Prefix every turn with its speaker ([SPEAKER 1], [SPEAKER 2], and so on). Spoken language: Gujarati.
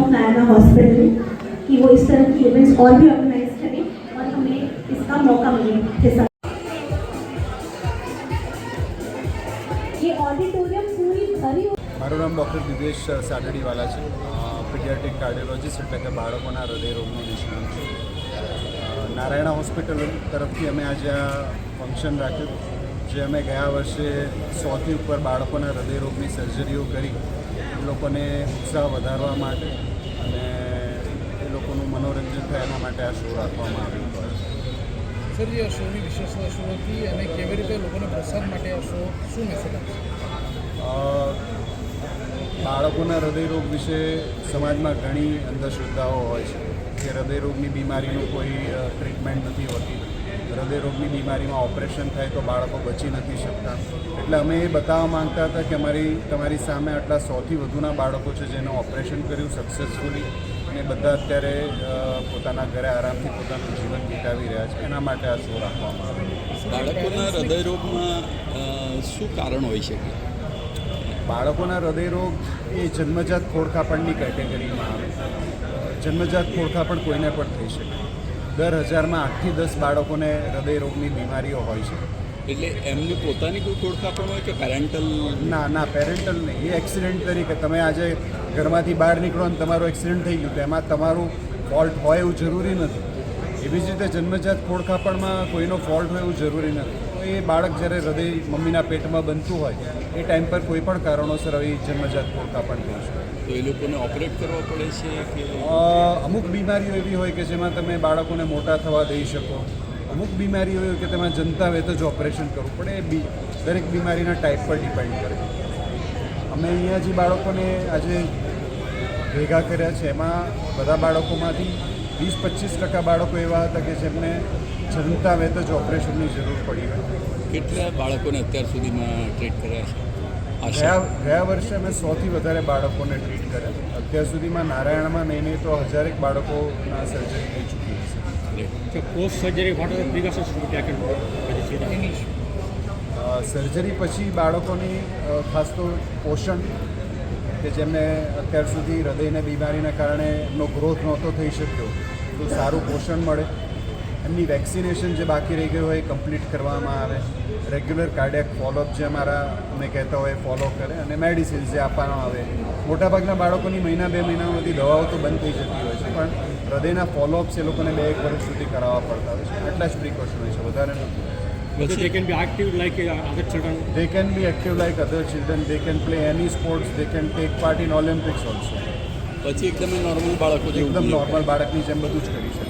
[SPEAKER 1] हॉस्पिटल कि वो इस तरह की इवेंट्स और भी ऑर्गेनाइज करें और हमें इसका मौका मिले हिस्सा ये ऑडिटोरियम पूरी भरी
[SPEAKER 2] મારું નામ ડૉક્ટર દિવેશ સાડડીવાલા છે પીડિયાટ્રિક કાર્ડિયોલોજીસ્ટ એટલે કે બાળકોના હૃદયરોગનો નિષ્ણાંત છું અ, નારાયણા હોસ્પિટલ તરફથી અમે આજે આ ફંક્શન રાખ્યું જે અમે ગયા વર્ષે સોથી ઉપર બાળકોના હૃદયરોગની સર્જરીઓ કરી એ લોકોને ઉત્સાહ વધારવા માટે માટે આ શો રાખવામાં આવ્યો હતો
[SPEAKER 3] સર જે આ શોની વિશેષતા શું હતી અને કેવી રીતે લોકોને પ્રસાદ માટે આ શો શું મેસેજ આપશે
[SPEAKER 2] બાળકોના હૃદયરોગ વિશે સમાજમાં ઘણી અંધશ્રદ્ધાઓ હોય છે. કે હૃદયરોગની બીમારીનું કોઈ ટ્રીટમેન્ટ નથી હોતી. હૃદયરોગની બીમારીમાં ઓપરેશન થાય તો બાળકો બચી નથી શકતા. એટલે અમે એ બતાવવા માંગતા હતા કે અમારી તમારી સામે આટલા સૌથી વધુના બાળકો છે જેનું ઓપરેશન કર્યું સક્સેસફુલી અને બધા અત્યારે પોતાના ઘરે આરામથી પોતાનું જીવન વિતાવી રહ્યા છે. એના માટે આ શો રાખવામાં આવ્યો
[SPEAKER 4] બાળકોના હૃદયરોગમાં શું કારણ હોઈ શકે?
[SPEAKER 2] બાળકોના હૃદયરોગ એ જન્મજાત ખોડખાપણની કેટેગરીમાં આવે જન્મજાત ખોડખાપણ કોઈને પણ થઈ શકે દર હજારમાં આઠથી દસ બાળકોને હૃદયરોગની બીમારીઓ હોય છે.
[SPEAKER 4] એટલે એમની પોતાની કોઈ ખોડખાપણ હોય કે પેરેન્ટલ
[SPEAKER 2] ના ના પેરેન્ટલ નહીં. એ એક્સિડન્ટ તરીકે તમે આજે ઘરમાંથી બહાર નીકળો અને તમારો એક્સિડન્ટ થઈ ગયું તો એમાં તમારું ફોલ્ટ હોય એવું જરૂરી નથી. એવી જ રીતે જન્મજાત ખોડખાપણમાં કોઈનો ફોલ્ટ હોય એવું જરૂરી નથી. તો એ બાળક જ્યારે હૃદય મમ્મીના પેટમાં બનતું હોય એ ટાઈમ પર કોઈ પણ કારણોસર આવી જન્મજાત ખોડખાપણ થઈ શકે.
[SPEAKER 4] તો એ લોકોને ઓપરેટ કરવા પડે છે કે
[SPEAKER 2] અમુક બીમારીઓ એવી હોય કે જેમાં તમે બાળકોને મોટા થવા દઈ શકો. અમુક બીમારીઓ હોય કે તેમાં જનતા હોય તો જ ઓપરેશન કરવું પડે. એ દરેક બીમારીના ટાઈપ પર ડિપેન્ડ કરે. અમે અહીંયા જે બાળકોને આજે ભેગા કર્યા છે એમાં બધા બાળકોમાંથી વીસ પચીસ ટકા બાળકો એવા હતા કે જેમને જનતા વેત જ ઓપરેશનની જરૂર પડી હતી.
[SPEAKER 4] કેટલા બાળકોને અત્યાર સુધીમાં ટ્રીટ કર્યા છે?
[SPEAKER 2] ગયા ગયા વર્ષે અમે સૌથી વધારે બાળકોને ટ્રીટ કર્યા. અત્યાર સુધીમાં નારાયણમાં નહીં નહીં તો હજારેક બાળકોના સર્જરી થઈ ચૂકી હશે
[SPEAKER 5] post surgery what are the
[SPEAKER 2] surgery પછી બાળકોની ખાસ તો પોષણ કે જેમને અત્યાર સુધી હૃદયને બીમારીના કારણે એમનો ગ્રોથ નહોતો થઈ શક્યો, તો સારું પોષણ મળે. એમની વેક્સિનેશન જે બાકી રહી ગયું હોય એ કમ્પ્લીટ કરવામાં આવે. રેગ્યુલર કાર્ડિયાક ફોલોઅપ જે અમારા, અમે કહેતા હોય ફોલો કરે અને મેડિસિન્સ જે આપવામાં આવે. મોટાભાગના બાળકોની મહિના બે મહિનામાં બધી દવાઓ તો બંધ થઈ જતી હોય છે, પણ હૃદયના ફોલોઅપ્સ એ લોકોને બે એક વર્ષ સુધી કરાવવા પડતા હોય છે. આટલા જ પ્રિકોશન હોય છે, વધારે નથી.
[SPEAKER 5] Whether they can be active like uh, other children.
[SPEAKER 2] they can be active like other children they can play any sports they can take part in olympics also
[SPEAKER 4] પછી એકદમ નોર્મલ બાળકો જેવું
[SPEAKER 2] એકદમ
[SPEAKER 4] play કરે.
[SPEAKER 2] નોર્મલ બાળકની જેમ બધું જ કરી શકે